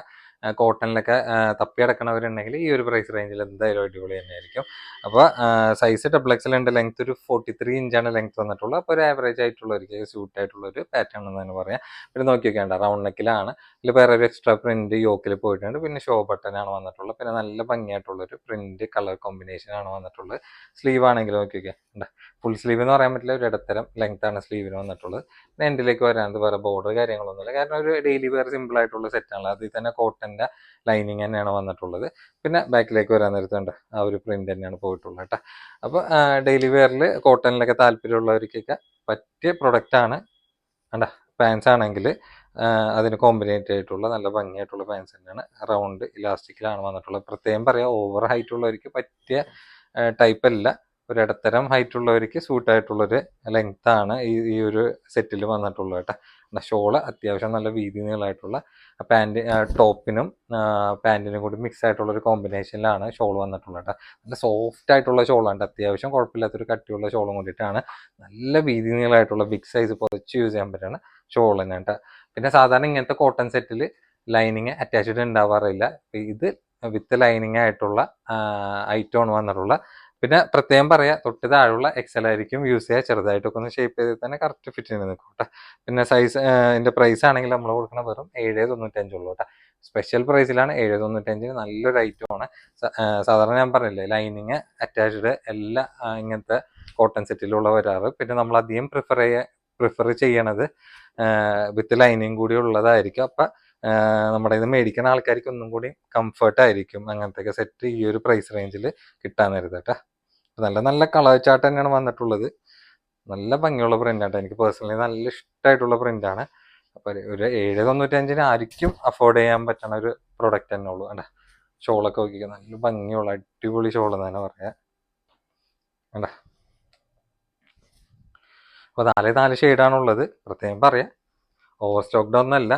കോട്ടണിലൊക്കെ തപ്പി കിടക്കണവരുണ്ടെങ്കിൽ ഈ ഒരു പ്രൈസ് റേഞ്ചിൽ എന്തായാലും അടിപൊളി തന്നെയായിരിക്കും. അപ്പോൾ സൈസ് ഡബിൾ എക്സൽ ഉണ്ട്. ലെങ്ത് ഒരു ഫോർട്ടി ത്രീ ഇഞ്ചാണ് ലെങ്ത് വന്നിട്ടുള്ളത്. അപ്പോൾ ഒരു ആവറേജ് ആയിട്ടുള്ള ഒരു സ്യൂട്ട് ആയിട്ടുള്ള ഒരു പാറ്റേൺ എന്ന് തന്നെ പറയാം. പിന്നെ നോക്കി നോക്കിയാണ്ട റൗണ്ട് നെക്കിലാണ് ഇതിൽ വേറെ ഒരു എക്സ്ട്രാ പ്രിന്റ് യോക്കിൽ പോയിട്ടുണ്ട്. പിന്നെ ഷോ ബട്ടൺ ആണ് വന്നിട്ടുള്ളത്. പിന്നെ നല്ല ഭംഗിയായിട്ടുള്ള ഒരു പ്രിന്റ് കളർ കോമ്പിനേഷൻ ആണ് വന്നിട്ടുള്ളത്. സ്ലീവ് ആണെങ്കിൽ നോക്കി നോക്കിയാൽ ഫുൾ സ്ലീവ് എന്ന് പറയാൻ പറ്റില്ല. ഒരു ഇടത്തരം ലെങ്ത് ആണ് സ്ലീവിന് വന്നിട്ടുള്ളത്. പിന്നെ എൻഡിലേക്ക് വരാനത് വേറെ ബോർഡർ കാര്യങ്ങളൊന്നുമില്ല. കാരണം ഒരു ഡെയിലി വെയർ സിമ്പിൾ ആയിട്ടുള്ള സെറ്റാണ് അതിൽ തന്നെ കോട്ടന്റെ ലൈനിങ് തന്നെയാണ് വന്നിട്ടുള്ളത്. പിന്നെ ബാക്കിലേക്ക് വരാൻ നേരത്തുണ്ട് ആ ഒരു പ്രിന്റ് തന്നെയാണ് പോയിട്ടുള്ളത് കേട്ടോ. അപ്പോൾ ഡെയിലി വെയറിൽ കോട്ടണിലൊക്കെ താല്പര്യമുള്ളവർക്കൊക്കെ പറ്റിയ പ്രൊഡക്റ്റ് ആണ്. കണ്ട പാൻസ് ആണെങ്കിൽ അതിന് കോമ്പിനേറ്റ് ആയിട്ടുള്ള നല്ല ഭംഗിയായിട്ടുള്ള പാൻസ് തന്നെയാണ്. റൗണ്ട് ഇലാസ്റ്റിക്കിലാണ് വന്നിട്ടുള്ളത്. പ്രത്യേകം പറയാം ഓവർ ഹൈറ്റ് ഉള്ളവർക്ക് പറ്റിയ ടൈപ്പ് അല്ല. ഒരു ഇടത്തരം ഹൈറ്റ് ഉള്ളവർക്ക് സൂട്ട് ആയിട്ടുള്ളൊരു ലെങ്ത് ആണ് ഈ ഈ ഒരു സെറ്റിൽ വന്നിട്ടുള്ളത് കേട്ടോ. ഷോൾ അത്യാവശ്യം നല്ല വീതി നീളമായിട്ടുള്ള പാന്റ് ടോപ്പിനും പാന്റിനും കൂടി മിക്സ് ആയിട്ടുള്ള ഒരു കോമ്പിനേഷനിലാണ് ഷോൾ വന്നിട്ടുള്ളത് കേട്ടോ. നല്ല സോഫ്റ്റ് ആയിട്ടുള്ള ഷോളാണ് അത്യാവശ്യം കുഴപ്പമില്ലാത്തൊരു കട്ടിയുള്ള ഷോളും കൂടിയിട്ടാണ് നല്ല വീതി നീളമായിട്ടുള്ള ബിഗ് സൈസ് പൊതച്ച് യൂസ് ചെയ്യാൻ പറ്റുന്ന ഷോൾ തന്നെ കേട്ടോ. പിന്നെ സാധാരണ ഇങ്ങനത്തെ കോട്ടൺ സെറ്റിൽ ലൈനിങ് അറ്റാച്ച്ഡ് ഉണ്ടാവാറില്ല. ഇത് വിത്ത് ലൈനിങ് ആയിട്ടുള്ള ഐറ്റമാണ് വന്നിട്ടുള്ള പിന്നെ പ്രത്യേകം പറയാം തൊട്ട് താഴെയുള്ള എക്സൽ ആയിരിക്കും യൂസ് ചെയ്യുക ചെറുതായിട്ടൊക്കെ ഒന്ന് ഷേപ്പ് ചെയ്ത് തന്നെ കറക്റ്റ് ഫിറ്റ് നിൽക്കും കേട്ടോ. പിന്നെ സൈസ് ഇതിന്റെ പ്രൈസ് ആണെങ്കിൽ നമ്മൾ കൊടുക്കുന്ന വെറും ഏഴ് തൊണ്ണൂറ്റഞ്ചുള്ളൂ കേട്ടോ. സ്പെഷ്യൽ പ്രൈസിലാണ് ഏഴ് തൊണ്ണൂറ്റഞ്ചിന് നല്ലൊരു ആണ്. സാധാരണ ഞാൻ പറഞ്ഞില്ലേ ലൈനിങ് അറ്റാച്ച്ഡ് എല്ലാ ഇങ്ങനത്തെ കോട്ടൺ സെറ്റിലുള്ള വരാറ്. പിന്നെ നമ്മൾ അധികം പ്രിഫർ ചെയ്യ പ്രിഫർ ചെയ്യണത് വിത്ത് ലൈനിങ് കൂടി ഉള്ളതായിരിക്കും. അപ്പം നമ്മുടെ ഇത് മേടിക്കുന്ന ആൾക്കാർക്ക് ഒന്നും കൂടി കംഫർട്ടായിരിക്കും ആയിരിക്കും അങ്ങനത്തെ സെറ്റ് ഈ ഒരു പ്രൈസ് റേഞ്ചിൽ കിട്ടാൻ നേരത്തെ നല്ല നല്ല കളർ ചാർട്ട് തന്നെയാണ് വന്നിട്ടുള്ളത്. നല്ല ഭംഗിയുള്ള ആട്ടോ. എനിക്ക് പേഴ്സണലി നല്ല ഇഷ്ടമായിട്ടുള്ള പ്രിന്റ് ആണ്. അപ്പൊ ഒരു ഏഴ് തൊണ്ണൂറ്റഞ്ചിന് ആർക്കും അഫോർഡ് ചെയ്യാൻ പറ്റുന്ന ഒരു പ്രൊഡക്റ്റ് തന്നെ ഉള്ളൂ അല്ല ഷോളൊക്കെ നോക്കിക്കുക നല്ല ഭംഗിയുള്ള അടിപൊളി ഷോൾ എന്ന് തന്നെ പറയാം. അപ്പൊ നാല് നാല് ഷെയ്ഡാണുള്ളത് പ്രത്യേകം പറയാം. ഓവർ സ്റ്റോക്ക്ഡ് ഒന്നല്ല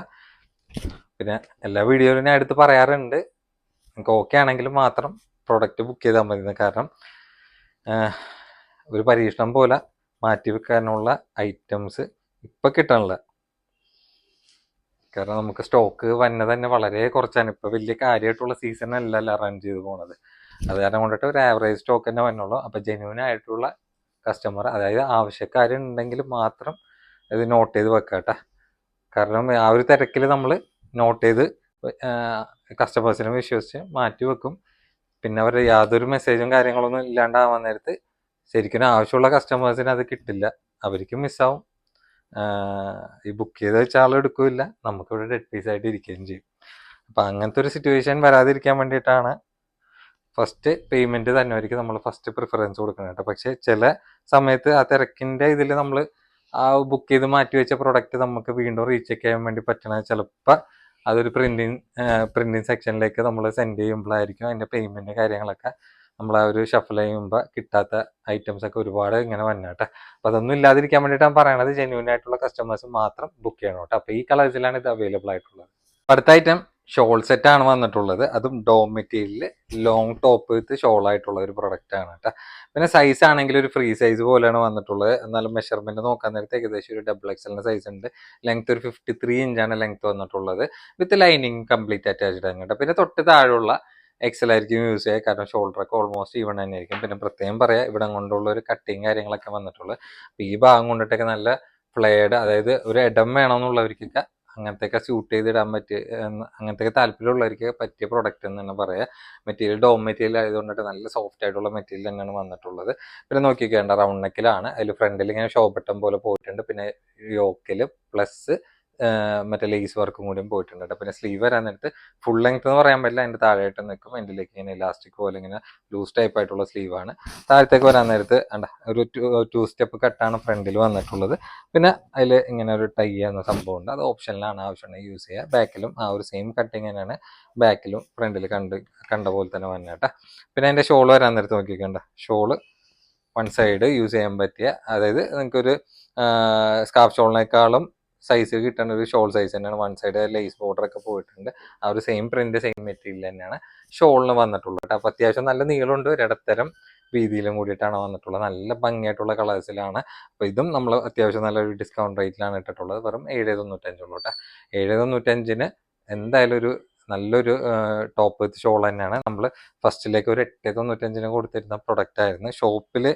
പിന്നെ എല്ലാ വീഡിയോയിലും ഞാൻ എടുത്ത് പറയാറുണ്ട്. നിങ്ങൾക്ക് ഓക്കെ ആണെങ്കിൽ മാത്രം പ്രൊഡക്റ്റ് ബുക്ക് ചെയ്താൽ മതി കാരണം ഒരു പരീക്ഷണം പോലെ മാറ്റി വെക്കാനുള്ള ഐറ്റംസ് ഇപ്പം കിട്ടണില്ല കാരണം നമുക്ക് സ്റ്റോക്ക് വന്നത് തന്നെ വളരെ കുറച്ചാണ്. ഇപ്പം വലിയ കാര്യമായിട്ടുള്ള സീസൺ അല്ലല്ല റൺ ചെയ്ത് പോണത്. അത് കാരണം കൊണ്ടിട്ട് ഒരു ആവറേജ് സ്റ്റോക്ക് തന്നെ വന്നുള്ളൂ അപ്പം ജെന്യൂൻ ആയിട്ടുള്ള കസ്റ്റമർ അതായത് ആവശ്യക്കാരുണ്ടെങ്കിൽ മാത്രം ഇത് നോട്ട് ചെയ്ത് വെക്കാട്ടെ കാരണം ആ ഒരു തിരക്കിൽ നമ്മൾ നോട്ട് ചെയ്ത് കസ്റ്റമേഴ്സിനെ വിശ്വസിച്ച് മാറ്റി വെക്കും. പിന്നെ അവരുടെ യാതൊരു മെസ്സേജും കാര്യങ്ങളൊന്നും ഇല്ലാണ്ടാവാൻ നേരത്ത് ശരിക്കും ആവശ്യമുള്ള കസ്റ്റമേഴ്സിന് അത് കിട്ടില്ല. അവർക്കും മിസ്സാവും ഈ ബുക്ക് ചെയ്ത് വെച്ച ആൾ എടുക്കില്ല. നമുക്കിവിടെ ഡെഡ് പീസ് ആയിട്ട് ഇരിക്കുകയും ചെയ്യും. അപ്പം അങ്ങനത്തെ ഒരു സിറ്റുവേഷൻ വരാതിരിക്കാൻ വേണ്ടിയിട്ടാണ് ഫസ്റ്റ് പേയ്മെന്റ് തന്നെ ആയിരിക്കും നമ്മൾ ഫസ്റ്റ് പ്രിഫറൻസ് കൊടുക്കുന്നത് കേട്ടോ. പക്ഷെ ചില സമയത്ത് ആ തിരക്കിന്റെ ഇതിൽ നമ്മൾ ആ ബുക്ക് ചെയ്ത് മാറ്റി വെച്ച പ്രൊഡക്റ്റ് നമുക്ക് വീണ്ടും റീചെക്ക് ചെയ്യാൻ വേണ്ടി പറ്റണ ചിലപ്പോൾ അതൊരു പ്രിന്റിങ് പ്രിന്റിങ് സെക്ഷനിലേക്ക് നമ്മൾ സെൻഡ് ചെയ്യുമ്പോഴായിരിക്കും അതിന്റെ പേയ്മെന്റ് കാര്യങ്ങളൊക്കെ നമ്മൾ ആ ഒരു ഷഫിൾ ചെയ്യുമ്പോൾ കിട്ടാത്ത ഐറ്റംസ് ഒക്കെ ഒരുപാട് ഇങ്ങനെ വന്നാട്ടെ അപ്പൊ അതൊന്നും ഇല്ലാതിരിക്കാൻ വേണ്ടിയിട്ടാണ് പറയണത്. ജെന്യൂൻ ആയിട്ടുള്ള കസ്റ്റമേഴ്സ് മാത്രം ബുക്ക് ചെയ്യണം കേട്ടോ. അപ്പൊ ഈ കളേഴ്സിലാണ് ഇത് അവൈലബിൾ ആയിട്ടുള്ളത്. അടുത്ത ഐറ്റം ഷോൾ സെറ്റ് ആണ് വന്നിട്ടുള്ളത്. അതും dome material long top with shawl ആയിട്ടുള്ള ഒരു പ്രൊഡക്റ്റ് ആണ് കേട്ടോ പിന്നെ സൈസ് ആണെങ്കിൽ ഒരു ഫ്രീ സൈസ് പോലെയാണ് വന്നിട്ടുള്ളത്. എന്നാലും മെഷർമെന്റ് നോക്കാൻ നേരത്തെ ഏകദേശം ഒരു ഡബിൾ എക്സലിന്റെ സൈസ് ഉണ്ട്. ലെങ്ത് ഒരു ഫിഫ്റ്റി ത്രീ ഇഞ്ചാണ് ലെങ്ത് വന്നിട്ടുള്ളത്. വിത്ത് ലൈനിങ് കംപ്ലീറ്റ് അറ്റാച്ച്ഡ് ആണ് കേട്ടോ പിന്നെ തൊട്ട് താഴെയുള്ള എക്സൽ ആയിരിക്കും യൂസ് ചെയ്യുക. കാരണം ഷോൾഡർ ഒക്കെ ഓൾമോസ്റ്റ് ഈവൺ തന്നെ ആയിരിക്കും. പിന്നെ പ്രത്യേകം പറയാം ഇവിടെ കൊണ്ടുള്ള ഒരു കട്ടിങ് കാര്യങ്ങളൊക്കെ വന്നിട്ടുള്ളത്. അപ്പോൾ ഈ ഭാഗം കൊണ്ടിട്ടൊക്കെ നല്ല ഫ്ലേഡ് അതായത് ഒരു ഇടം വേണമെന്നുള്ളവർക്കൊക്കെ അങ്ങനത്തെയൊക്കെ സ്യൂട്ട് ചെയ്തിടാൻ പറ്റിയ അങ്ങനത്തെയൊക്കെ താല്പര്യമുള്ളവർക്ക് പറ്റിയ പ്രൊഡക്റ്റ് എന്ന് തന്നെ പറയാം. മെറ്റീരിയൽ ഡോം മെറ്റീരിയൽ ആയതുകൊണ്ടിട്ട് നല്ല സോഫ്റ്റ് ആയിട്ടുള്ള മെറ്റീരിയൽ തന്നെയാണ് വന്നിട്ടുള്ളത്. പിന്നെ നോക്കിക്കേണ്ട റൗണ്ട് നെക്കിലാണ് അതിൽ ഫ്രണ്ടിൽ ഇങ്ങനെ ഷോ പോലെ പോയിട്ടുണ്ട്. പിന്നെ യോക്കിൽ പ്ലസ് മറ്റേ ലേസ് വർക്കും കൂടിയും പോയിട്ടുണ്ട് കേട്ടോ പിന്നെ സ്ലീവ് വരാൻ നേരത്ത് ഫുൾ ലെങ്ത് എന്ന് പറയാൻ പറ്റില്ല. അതിന്റെ താഴെയായിട്ട് നിൽക്കും. എൻഡിലേക്ക് ഇങ്ങനെ ഇലാസ്റ്റിക് പോലെ ഇങ്ങനെ ലൂസ് ടൈപ്പ് ആയിട്ടുള്ള സ്ലീവ് ആണ്. താഴത്തേക്ക് വരാൻ നേരത്ത് അണ്ട ഒരു ടു സ്റ്റെപ്പ് കട്ടാണ് ഫ്രണ്ടിൽ വന്നിട്ടുള്ളത്. പിന്നെ അതിൽ ഇങ്ങനെ ഒരു ടൈ എന്ന സംഭവം ഉണ്ട്. അത് ഓപ്ഷനിലാണ് ആവശ്യമുണ്ടെങ്കിൽ യൂസ് ചെയ്യുക ബാക്കിലും ആ ഒരു സെയിം കട്ടിങ് തന്നെയാണ് ബാക്കിലും ഫ്രണ്ടിൽ കണ്ട് കണ്ട പോലെ തന്നെ വന്നേട്ടാ പിന്നെ അതിന്റെ ഷോൾ വരാൻ നേരത്ത് നോക്കിക്കണ്ട ഷോൾ വൺ സൈഡ് യൂസ് ചെയ്യാൻ പറ്റിയ അതായത് നിങ്ങൾക്കൊരു സ്കാർഫ് ഷോളിനേക്കാളും സൈസ് കിട്ടുന്ന ഒരു ഷോൾ സൈസ് തന്നെയാണ്. വൺ സൈഡ് ലേസ് ബോർഡർ ഒക്കെ പോയിട്ടുണ്ട്. ആ ഒരു സെയിം പ്രിന്റ് സെയിം മെറ്റീരിയൽ തന്നെയാണ് ഷോളിന് വന്നിട്ടുള്ളത് കേട്ടോ. അപ്പൊ അത്യാവശ്യം നല്ല നീളമുണ്ട് ഒരിടത്തരം രീതിയിലും കൂടിയിട്ടാണ് വന്നിട്ടുള്ളത്. നല്ല ഭംഗിയായിട്ടുള്ള കളേഴ്സിലാണ് അപ്പോൾ ഇതും നമ്മൾ അത്യാവശ്യം നല്ലൊരു ഡിസ്കൗണ്ട് റേറ്റിലാണ് ഇട്ടിട്ടുള്ളത്. വെറും ഏഴ് തൊണ്ണൂറ്റഞ്ചുള്ളൂ കേട്ടോ. ഏഴ് തൊണ്ണൂറ്റഞ്ചിന് എന്തായാലും ഒരു നല്ലൊരു ടോപ്പ് വിത്ത് ഷോൾ തന്നെയാണ്. നമ്മൾ ഫസ്റ്റിലേക്ക് ഒരു എട്ട് തൊണ്ണൂറ്റഞ്ചിന് കൊടുത്തിരുന്ന പ്രൊഡക്റ്റ് ആയിരുന്നു. ഷോപ്പിൽ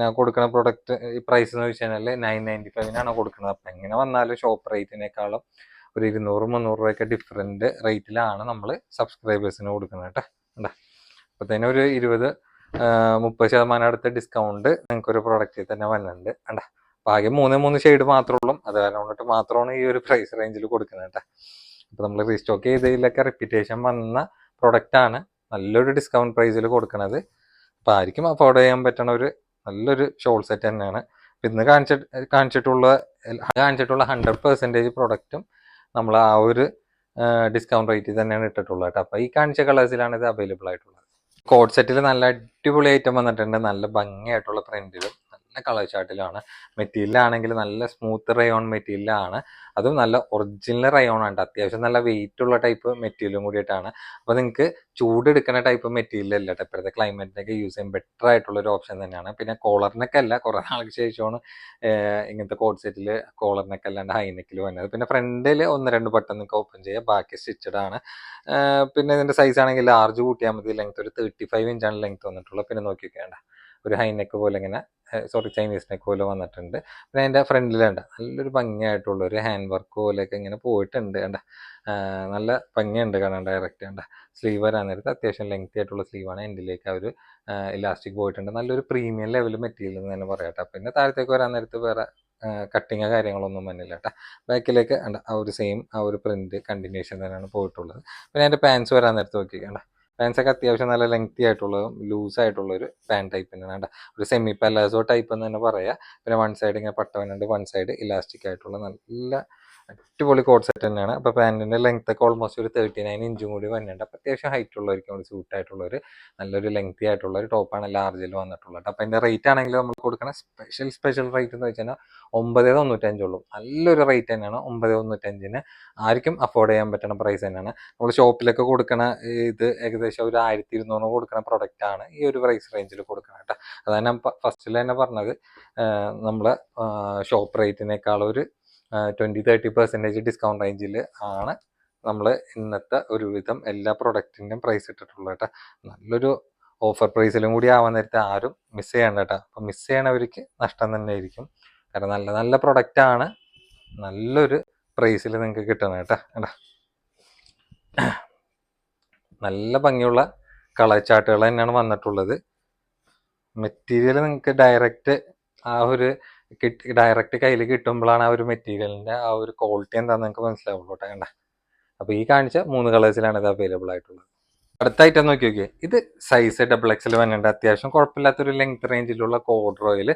ഞാൻ കൊടുക്കുന്ന പ്രൊഡക്റ്റ് ഈ പ്രൈസ് എന്ന് വെച്ച് കഴിഞ്ഞാൽ നയൻ നയന്റി ഫൈവിനാണ് കൊടുക്കുന്നത്. അപ്പം എങ്ങനെ വന്നാലും ഷോപ്പ് റേറ്റിനേക്കാളും ഒരു ഇരുന്നൂറ് മുന്നൂറ് രൂപയൊക്കെ ഡിഫറെന്റ് റേറ്റിലാണ് നമ്മൾ സബ്സ്ക്രൈബേഴ്സിന് കൊടുക്കുന്നത് കേട്ടോ. ഉണ്ടാ അപ്പത്തേനും ഒരു ഇരുപത് മുപ്പത് ശതമാനം അടുത്ത ഡിസ്കൗണ്ട് നിങ്ങൾക്ക് ഒരു പ്രൊഡക്റ്റിൽ തന്നെ വന്നിട്ടുണ്ട്. കണ്ട? ആകെ മൂന്ന് മൂന്ന് ഷെയ്ഡ് മാത്രമേ ഉള്ളൂ. അത് കാരണം കൊണ്ടിട്ട് മാത്രമാണ് ഈ ഒരു പ്രൈസ് റേഞ്ചിൽ കൊടുക്കുന്നത് കേട്ടോ. അപ്പോൾ നമ്മൾ റീസ്റ്റോക്ക് ചെയ്തതിലൊക്കെ റിപ്പീറ്റേഷൻ വന്ന പ്രൊഡക്റ്റ് ആണ് നല്ലൊരു ഡിസ്കൗണ്ട് പ്രൈസിൽ കൊടുക്കുന്നത് അപ്പോൾ ആയിരിക്കും അഫോർഡ് ചെയ്യാൻ പറ്റണ ഒരു നല്ലൊരു ഷോൾ സെറ്റ് തന്നെയാണ്. അപ്പം ഇന്ന് കാണിച്ചിട്ട് കാണിച്ചിട്ടുള്ള കാണിച്ചിട്ടുള്ള ഹൺഡ്രഡ് പെർസെന്റേജ് പ്രൊഡക്റ്റും നമ്മൾ ആ ഒരു ഡിസ്കൗണ്ട് റേറ്റിൽ തന്നെയാണ് ഇട്ടിട്ടുള്ളത് കേട്ടോ. അപ്പോൾ ഈ കാണിച്ച കളേഴ്സിലാണ് ഇത് അവൈലബിൾ ആയിട്ടുള്ളത്. കോഡ് സെറ്റിൽ നല്ല അടിപൊളി ഐറ്റം വന്നിട്ടുണ്ട്. നല്ല ഭംഗിയായിട്ടുള്ള പ്രിന്റിലും നല്ല കളർ ചാർട്ടിലാണ് മെറ്റീരിയൽ ആണെങ്കിൽ നല്ല സ്മൂത്ത് റയോൺ മെറ്റീരിയലാണ് അതും നല്ല ഒറിജിനൽ റയോൺ ആണ്. അത്യാവശ്യം നല്ല വെയിറ്റ് ഉള്ള ടൈപ്പ് മെറ്റീരിയലും കൂടിയിട്ടാണ്. അപ്പോൾ നിങ്ങൾക്ക് ചൂടെടുക്കുന്ന ടൈപ്പ് മെറ്റീരിയൽ അല്ല കേട്ടോ ഇപ്പോഴത്തെ ക്ലൈമറ്റിനൊക്കെ യൂസ് ചെയ്യാൻ ബെറ്റർ ആയിട്ടുള്ള ഒരു ഓപ്ഷൻ തന്നെയാണ്. പിന്നെ കോളറിനൊക്കെ അല്ല. കുറേ നാൾക്ക് ശേഷമാണ് ഇങ്ങനത്തെ കോഡ് സെറ്റിൽ കോളറിനൊക്കെ അല്ലാണ്ട് ഹൈനെക്കിൽ വന്നത്. പിന്നെ ഫ്രണ്ടിൽ ഒന്ന് രണ്ട് ബട്ടൺ നിങ്ങൾക്ക് ഓപ്പൺ ചെയ്യുക ബാക്കി സ്റ്റിച്ചഡ് ആണ്. പിന്നെ ഇതിന്റെ സൈസ് ആണെങ്കിൽ ലാർജ് കൂട്ടിയാൽ മതി. ലെങ്ത് ഒരു തേർട്ടി ഫൈവ് ഇഞ്ചാണ് ലെങ്ത് വന്നിട്ടുള്ളത്. പിന്നെ നോക്കി നോക്കിക്കേണ്ട ഒരു ഹൈ നെക്ക് പോലെ ഇങ്ങനെ സോറി ചൈനീസ് നെക്ക് പോലെ വന്നിട്ടുണ്ട്. പിന്നെ അതിന്റെ ഫ്രണ്ടിലുണ്ട്. നല്ലൊരു ഭംഗിയായിട്ടുള്ള ഒരു ഹാൻഡ് വർക്ക് പോലെയൊക്കെ ഇങ്ങനെ പോയിട്ടുണ്ട് കണ്ട? നല്ല ഭംഗിയുണ്ട് കാണാൻ ഡയറക്റ്റ് കണ്ട? സ്ലീവ് വരാൻ നേരത്ത് അത്യാവശ്യം ലെങ്തി ആയിട്ടുള്ള സ്ലീവാണ് എൻഡിലേക്ക് ആ ഒരു ഇലാസ്റ്റിക് പോയിട്ടുണ്ട്. നല്ലൊരു പ്രീമിയം ലെവൽ മെറ്റീരിയൽ എന്ന് തന്നെ പറയാം പിന്നെ താഴത്തേക്ക് വരാൻ നേരത്ത് വേറെ കട്ടിങ്ങോ കാര്യങ്ങളൊന്നും വന്നില്ല കേട്ടോ. ബാക്കിലേക്ക് ആ ഒരു സെയിം ആ ഒരു പ്രിന്റ് കണ്ടിന്യൂഷൻ തന്നെയാണ് പോയിട്ടുള്ളത്. പിന്നെ അതിന്റെ പാൻസ് വരാൻ നേരത്ത് നോക്കിക്കണ്ട പാൻസ് ഒക്കെ അത്യാവശ്യം നല്ല ലെങ്തി ആയിട്ടുള്ള ലൂസ് ആയിട്ടുള്ള ഒരു പാൻ ടൈപ്പ് തന്നെയാണ് ഒരു സെമി പലാസോ ടൈപ്പ് എന്ന് തന്നെ പറയാം. പിന്നെ വൺ സൈഡ് ഇങ്ങനെ പട്ടവന്നണ്ട് വൺ സൈഡ് ഇലാസ്റ്റിക് ആയിട്ടുള്ള നല്ല അടിപൊളി കോഡ് സെറ്റ് തന്നെയാണ്. അപ്പോൾ പാന്റിന്റെ ലെങ്ത് ഒക്കെ ഓൾമോസ്റ്റ് ഒരു തേർട്ടി നയൻ ഇഞ്ചും കൂടി വന്നിട്ടുണ്ട്. അപ്പോൾ അത്യാവശ്യം ഹൈറ്റ് ഉള്ളവർക്കും ആയിട്ടുള്ള ഒരു നല്ലൊരു ലെങ്തി ആയിട്ടുള്ള ഒരു ടോപ്പാണ് ലാർജിൽ വന്നിട്ടുള്ളത്. അപ്പോൾ അതിന്റെ റേറ്റ് ആണെങ്കിൽ നമ്മൾ കൊടുക്കണ സ്പെഷ്യൽ സ്പെഷ്യൽ റേറ്റ് എന്ന് വെച്ചാൽ ഒമ്പത് തൊണ്ണൂറ്റഞ്ചുള്ളൂ നല്ലൊരു റേറ്റ് തന്നെയാണ് ഒമ്പത് തൊണ്ണൂറ്റഞ്ചിന്. ആർക്കും അഫോർഡ് ചെയ്യാൻ പറ്റുന്ന പ്രൈസ് തന്നെയാണ്. നമ്മൾ ഷോപ്പിലൊക്കെ കൊടുക്കണ ഇത് ഏകദേശം ഒരു ആയിരത്തി ഇരുന്നൂറ് പ്രൊഡക്റ്റ് ആണ് ഈ ഒരു പ്രൈസ് റേഞ്ചിൽ കൊടുക്കണം കേട്ടോ. അതാണ് ഫസ്റ്റിൽ തന്നെ പറഞ്ഞത്. നമ്മളെ ഷോപ്പ് റേറ്റിനേക്കാൾ ഒരു ട്വന്റി തേർട്ടി പെർസെന്റേജ് ഡിസ്കൗണ്ട് റേഞ്ചിൽ ആണ് നമ്മൾ ഇന്നത്തെ ഒരുവിധം എല്ലാ പ്രൊഡക്റ്റിന്റെയും പ്രൈസ് ഇട്ടിട്ടുള്ളത് കേട്ടോ. നല്ലൊരു ഓഫർ പ്രൈസിലും കൂടി ആവാൻ നേരത്തെ ആരും മിസ് ചെയ്യണ്ട കേട്ടോ. അപ്പം മിസ് ചെയ്യണവർക്ക് നഷ്ടം തന്നെ ആയിരിക്കും. കാരണം നല്ല നല്ല പ്രൊഡക്റ്റാണ് നല്ലൊരു പ്രൈസിൽ നിങ്ങൾക്ക് കിട്ടണം കേട്ടോ. കേട്ടാ നല്ല ഭംഗിയുള്ള കളർ ചാർട്ടുകൾ തന്നെയാണ് വന്നിട്ടുള്ളത്. മെറ്റീരിയൽ നിങ്ങൾക്ക് ഡയറക്റ്റ് ആ ഒരു കിട്ടി ഡയറക്റ്റ് കയ്യിൽ കിട്ടുമ്പോഴാണ് ആ ഒരു മെറ്റീരിയലിന്റെ ആ ഒരു ക്വാളിറ്റി എന്താണെന്ന് നിങ്ങൾക്ക് മനസ്സിലാവുള്ളൂ കേട്ടോ കണ്ട? അപ്പോൾ ഈ കാണിച്ച മൂന്ന് കളേഴ്സിലാണ് ഇത് അവൈലബിൾ ആയിട്ടുള്ളത്. അടുത്ത ഐറ്റം നോക്കി നോക്കിയേ. ഇത് സൈസ് ഡബിൾ എക്സിൽ വന്നിട്ടുണ്ട്. അത്യാവശ്യം കുഴപ്പമില്ലാത്തൊരു ലെങ്ത് റേഞ്ചിലുള്ള കോഡ്രോയിൽ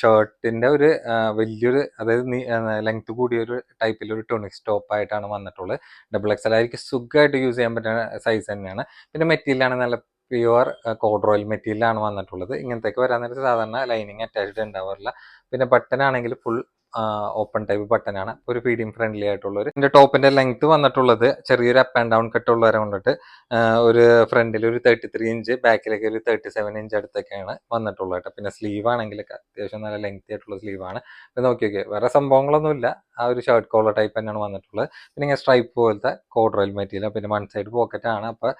ഷർട്ടിന്റെ ഒരു വലിയൊരു അതായത് ലെങ്ത് കൂടിയൊരു ടൈപ്പിലൊരു ടോണിക് സ്റ്റോപ്പ് ആയിട്ടാണ് വന്നിട്ടുള്ളത്. ഡബിൾ എക്സൽ ആയിരിക്കും സുഖമായിട്ട് യൂസ് ചെയ്യാൻ പറ്റുന്ന സൈസ് തന്നെയാണ്. പിന്നെ മെറ്റീരിയലാണ് നല്ല പ്യുവർ കോഡ്രോയിൽ മെറ്റീരിയലാണ് വന്നിട്ടുള്ളത്. ഇങ്ങനത്തേക്ക് വരാൻ നേരത്തെ സാധാരണ ലൈനിങ് അറ്റാച്ച്ഡ് ഉണ്ടാവാറില്ല. പിന്നെ ബട്ടൺ ആണെങ്കിൽ ഫുൾ ഓപ്പൺ ടൈപ്പ് ബട്ടനാണ് ഒരു ഫീഡിങ് ഫ്രണ്ട്ലി ആയിട്ടുള്ള ഒരു ഇതിന്റെ ടോപ്പിന്റെ ലെങ്ത് വന്നിട്ടുള്ളത് ചെറിയൊരു അപ്പ് ആൻഡ് ഡൗൺ കട്ട് ഉള്ളവരെ കൊണ്ടിട്ട് ഒരു ഫ്രണ്ടിൽ ഒരു തേർട്ടി ത്രീ ഇഞ്ച് ബാക്കിലേക്ക് ഒരു തേർട്ടി സെവൻ ഇഞ്ച് അടുത്തൊക്കെയാണ് വന്നിട്ടുള്ളത് കേട്ടോ പിന്നെ സ്ലീവ് ആണെങ്കിൽ അത്യാവശ്യം നല്ല ലെങ്ത് ആയിട്ടുള്ള സ്ലീവ് ആണ്. ഇത് നോക്കി നോക്കി വേറെ സംഭവങ്ങളൊന്നുമില്ല ആ ഒരു ഷർട്ട് കോളർ ടൈപ്പ് തന്നെയാണ് വന്നിട്ടുള്ളത്. പിന്നെ ഇങ്ങനെ സ്ട്രൈപ്പ് പോലത്തെ കോഡ്രോയിൽ മെറ്റീരിയൽ പിന്നെ വൺ സൈഡ് പോക്കറ്റ് ആണ്. അപ്പോൾ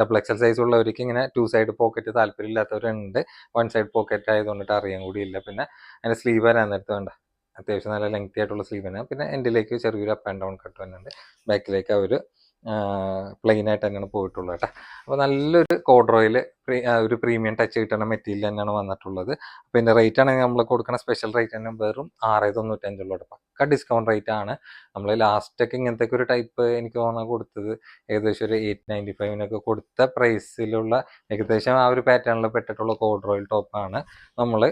ഡബിൾ എക്സൽ സൈസ് ഉള്ളവർക്ക് ഇങ്ങനെ ടു സൈഡ് പോക്കറ്റ് താല്പര്യമില്ലാത്തവരുണ്ട്. വൺ സൈഡ് പോക്കറ്റ് ആയതുകൊണ്ടിട്ട് അറിയാൻ കൂടിയില്ല. പിന്നെ അതിന്റെ സ്ലീവ് വരാൻ നേരത്ത് വേണ്ട അത്യാവശ്യം നല്ല ലെങ്തി ആയിട്ടുള്ള സ്ലീവ് തന്നെ പിന്നെ എൻഡിലേക്ക് ചെറിയൊരു അപ്പ് ആൻഡ് ഡൗൺ കട്ട് തന്നെയുണ്ട് ബാക്കിലേക്ക് അവർ പ്ലെയിൻ ആയിട്ട് തന്നെയാണ് പോയിട്ടുള്ളത് കേട്ടോ. അപ്പോൾ നല്ലൊരു കോഡ്രോയിൽ ഒരു പ്രീമിയം ടച്ച് കിട്ടുന്ന മെറ്റീരിയൽ തന്നെയാണ് വന്നിട്ടുള്ളത്. അപ്പോൾ ഇതിന്റെ റേറ്റ് ആണെങ്കിൽ നമ്മൾ കൊടുക്കുന്ന സ്പെഷ്യൽ റേറ്റ് തന്നെ വെറും ആറ് തൊണ്ണൂറ്റഞ്ചുള്ള പക്ക ഡിസ്കൗണ്ട് റേറ്റ് ആണ്. നമ്മൾ ലാസ്റ്റൊക്കെ ഇങ്ങനത്തെ ഒരു ടൈപ്പ് എനിക്ക് തോന്നുന്നത് കൊടുത്തത് ഏകദേശം ഒരു എയ്റ്റ് നയന്റി ഫൈവിനൊക്കെ കൊടുത്ത പ്രൈസിലുള്ള ഏകദേശം ആ ഒരു പാറ്റേണിൽ പെട്ടിട്ടുള്ള കോഡ്രോയിൽ ടോപ്പാണ് നമ്മൾ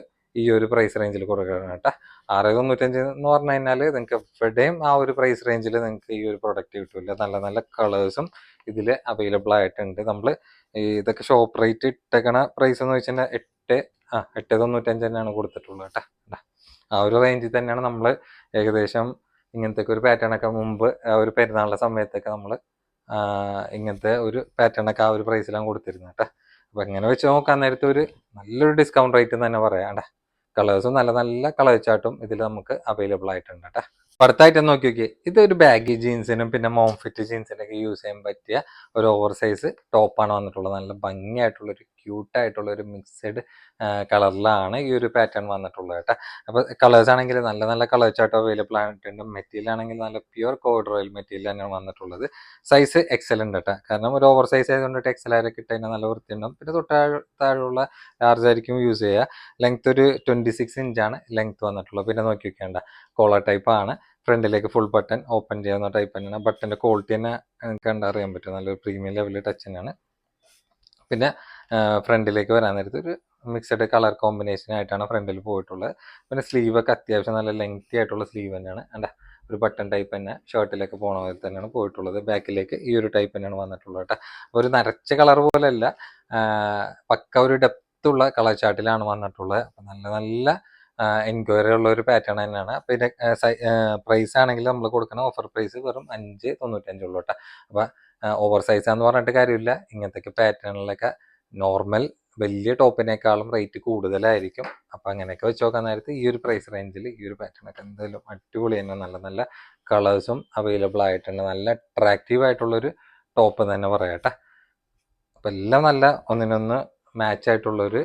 ഈ ഒരു പ്രൈസ് റേഞ്ചിൽ കൊടുക്കണം കേട്ടോ. ആറ് തൊണ്ണൂറ്റഞ്ച് എന്ന് പറഞ്ഞു കഴിഞ്ഞാൽ നിങ്ങൾക്ക് എവിടെയും ആ ഒരു പ്രൈസ് റേഞ്ചിൽ നിങ്ങൾക്ക് ഈ ഒരു പ്രൊഡക്റ്റ് കിട്ടില്ല. നല്ല നല്ല കളേഴ്സും ഇതിൽ അവൈലബിൾ ആയിട്ടുണ്ട്. നമ്മൾ ഇതൊക്കെ ഷോപ്പ് റേറ്റ് ഇട്ടേക്കണ പ്രൈസ് എന്ന് വെച്ചാൽ എട്ട് ആ എട്ട് തൊണ്ണൂറ്റഞ്ച് തന്നെയാണ് കൊടുത്തിട്ടുള്ളത് കേട്ടോ. ആ ഒരു റേഞ്ചിൽ തന്നെയാണ് നമ്മൾ ഏകദേശം ഇങ്ങനത്തെ ഒരു പാറ്റേണൊക്കെ മുമ്പ് ഒരു പെരുന്നാളിന്റെ സമയത്തൊക്കെ നമ്മൾ ഇങ്ങനത്തെ ഒരു പാറ്റേണൊക്കെ ആ ഒരു പ്രൈസിലാണ് കൊടുത്തിരുന്നത് കേട്ടോ. അപ്പം ഇങ്ങനെ വെച്ച് നോക്കാൻ നേരത്തെ ഒരു നല്ലൊരു ഡിസ്കൗണ്ട് റേറ്റ് തന്നെ പറയാം കേട്ടോ. കളേഴ്സും നല്ല നല്ല കളർ ചാർട്ടും ഇതിൽ നമുക്ക് അവൈലബിൾ ആയിട്ടുണ്ട് കേട്ടോ അടുത്തായിട്ട് നോക്കി നോക്കി ഇതൊരു ബാഗി ജീൻസിനും പിന്നെ മോം ഫിറ്റ് ജീൻസിനൊക്കെ യൂസ് ചെയ്യാൻ പറ്റിയ ഒരു ഓവർ സൈസ് ടോപ്പാണ് വന്നിട്ടുള്ളത്. നല്ല ഭംഗിയായിട്ടുള്ള ഒരു ക്യൂട്ടായിട്ടുള്ള ഒരു മിക്സഡ് കളറിലാണ് ഈ ഒരു പാറ്റേൺ വന്നിട്ടുള്ളത് കേട്ടോ. അപ്പോൾ കളേഴ്സ് ആണെങ്കിൽ നല്ല നല്ല കളേഴ്സ് ആയിട്ട് അവൈലബിൾ ആയിട്ടുണ്ട്. മെറ്റീരിയൽ ആണെങ്കിൽ നല്ല പ്യുവർ കോഡ്രോയിൽ മെറ്റീരിയൽ തന്നെയാണ് വന്നിട്ടുള്ളത്. സൈസ് എക്സലന്റ് കേട്ടോ. കാരണം ഒരു ഓവർ സൈസ് ആയതുകൊണ്ട് എക്സൽ കിട്ടുന്ന നല്ല വൃത്തിയുണ്ടാവും. പിന്നെ തൊട്ട് താഴെയുള്ള ലാർജ് ആയിരിക്കും യൂസ് ചെയ്യുക. ലെങ്ത് ഒരു ട്വന്റി സിക്സ് ഇഞ്ചാണ് ലെങ്ത് വന്നിട്ടുള്ളത്. പിന്നെ നോക്കി വെക്കേണ്ട കോളർ ടൈപ്പ് ആണ്. ഫ്രണ്ടിലേക്ക് ഫുൾ ബട്ടൺ ഓപ്പൺ ചെയ്യാവുന്ന ടൈപ്പ് തന്നെയാണ്. ബട്ടന്റെ ക്വാളിറ്റി തന്നെ കണ്ടറിയാൻ പറ്റും. നല്ലൊരു പ്രീമിയം ലെവലിൽ ടച്ച് തന്നെയാണ്. പിന്നെ ഫ്രണ്ടിലേക്ക് വരാൻ നേരത്ത് ഒരു മിക്സഡ് കളർ കോമ്പിനേഷൻ ആയിട്ടാണ് ഫ്രണ്ടിൽ പോയിട്ടുള്ളത്. പിന്നെ സ്ലീവ് ഒക്കെ അത്യാവശ്യം നല്ല ലെങ്തി ആയിട്ടുള്ള സ്ലീവ് തന്നെയാണ്. അല്ല ഒരു ബട്ടൺ ടൈപ്പ് തന്നെ ഷർട്ടിലേക്ക് പോണ പോലെ തന്നെയാണ് പോയിട്ടുള്ളത്. ബാക്കിലേക്ക് ഈ ഒരു ടൈപ്പ് തന്നെയാണ് വന്നിട്ടുള്ളത് കേട്ടോ. ഒരു നരച്ച കളർ പോലെയല്ല പക്ക ഒരു ഡെപ്ത് ഉള്ള കളർ ചാർട്ടിലാണ് വന്നിട്ടുള്ളത്. നല്ല നല്ല എൻക്വയറി ഉള്ള ഒരു പാറ്റേൺ തന്നെയാണ്. അപ്പോൾ ഇതിന്റെ പ്രൈസ് ആണെങ്കിൽ നമ്മൾ കൊടുക്കുന്ന ഓഫർ പ്രൈസ് വെറും അഞ്ച് തൊണ്ണൂറ്റഞ്ചുള്ളൂ കേട്ടോ. അപ്പോൾ ഓവർ സൈസ് എന്ന് പറഞ്ഞിട്ട് കാര്യമില്ല. ഇങ്ങനത്തെ പാറ്റേണിലൊക്കെ നോർമൽ വലിയ ടോപ്പിനേക്കാളും റേറ്റ് കൂടുതലായിരിക്കും. അപ്പം അങ്ങനെയൊക്കെ വെച്ച് നോക്കാൻ നേരത്ത് ഈ ഒരു പ്രൈസ് റേഞ്ചിൽ ഈ ഒരു പാറ്റേണൊക്കെ എന്തായാലും അടിപൊളി തന്നെ. നല്ല നല്ല കളേഴ്സും അവൈലബിൾ ആയിട്ടുണ്ട് നല്ല അട്രാക്റ്റീവ് ആയിട്ടുള്ളൊരു ടോപ്പ് തന്നെ പറയാട്ടെ അപ്പം എല്ലാം നല്ല ഒന്നിനൊന്ന് മാച്ച് ആയിട്ടുള്ളൊരു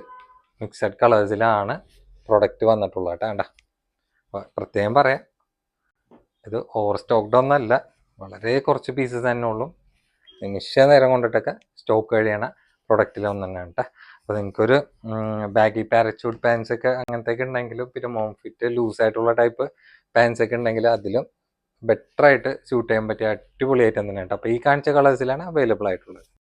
മിക്സഡ് കളേഴ്സിലാണ് പ്രൊഡക്റ്റ് വന്നിട്ടുള്ളത് കേട്ടോ. വേണ്ട പ്രത്യേകം പറയാം. ഇത് ഓവർ സ്റ്റോക്ക്ഡ് ഒന്നല്ല. വളരെ കുറച്ച് പീസസ് തന്നെ ഉള്ളൂ. നിമിഷ നേരം കൊണ്ടിട്ടൊക്കെ സ്റ്റോക്ക് കഴിയണ പ്രൊഡക്റ്റിൽ ഒന്ന് തന്നെയാണ് കേട്ടോ അപ്പോൾ നിങ്ങൾക്കൊരു ബാഗി പാരച്യൂട്ട് പാൻസ് ഒക്കെ അങ്ങനത്തെ ഒക്കെ ഉണ്ടെങ്കിലും പിന്നെ മോം ഫിറ്റ് ലൂസായിട്ടുള്ള ടൈപ്പ് പാൻസ് ഒക്കെ ഉണ്ടെങ്കിൽ അതിലും ബെറ്റർ ആയിട്ട് സ്യൂട്ട് ചെയ്യാൻ പറ്റിയ അടിപൊളിയായിട്ട് തന്നെ കേട്ടോ അപ്പോൾ ഈ കാണിച്ച കളേഴ്സിലാണ് അവൈലബിൾ ആയിട്ടുള്ളത്.